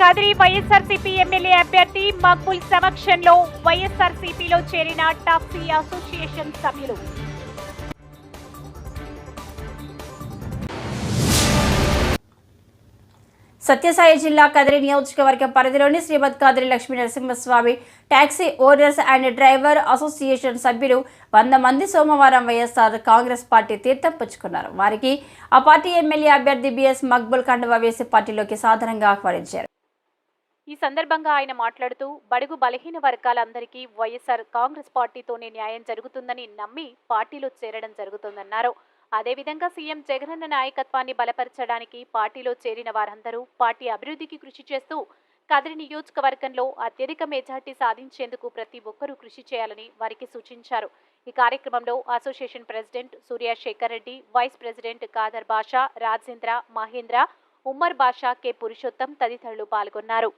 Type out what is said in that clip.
Kadiri YSRCP MLA అభ్యర్థి మక్బుల్ సమక్షంలో వైఎస్ఆర్సీపీలో చేరిన టాక్సీ అసోసియేషన్ సభ్యులు. సత్యసాయి జిల్లా కదిరి నియోజకవర్గం పరిధిలోని Srimad Kadiri Lakshmi Narasimhaswamy taxi owners and driver association సభ్యులు వంద మంది సోమవారం వైఎస్ఆర్ కాంగ్రెస్ పార్టీ తీర్థం పుచ్చుకున్నారు. వారికి ఆ పార్టీ ఎమ్మెల్యే అభ్యర్థి బిఎస్ మక్బుల్ కండువా వేసి పార్టీలోకి సాధారణంగా ఆహ్వానించారు. ఈ సందర్భంగా ఆయన మాట్లాడుతూ బడుగు బలహీన వర్గాలందరికీ వైఎస్ఆర్ కాంగ్రెస్ పార్టీతోనే న్యాయం జరుగుతుందని నమ్మి పార్టీలో చేరడం జరుగుతుందన్నారు. అదేవిధంగా సీఎం జగనన్న నాయకత్వాన్ని బలపరచడానికి పార్టీలో చేరిన వారందరూ పార్టీ అభివృద్ధికి కృషి చేస్తూ కదిరి నియోజకవర్గంలో అత్యధిక మెజార్టీ సాధించేందుకు ప్రతి ఒక్కరూ కృషి చేయాలని వారికి సూచించారు. ఈ కార్యక్రమంలో association president Surya Sekhar Reddy vice president Khader Basha Rajendra Mahendra Ummar Basha K Purushottam తదితరులు పాల్గొన్నారు.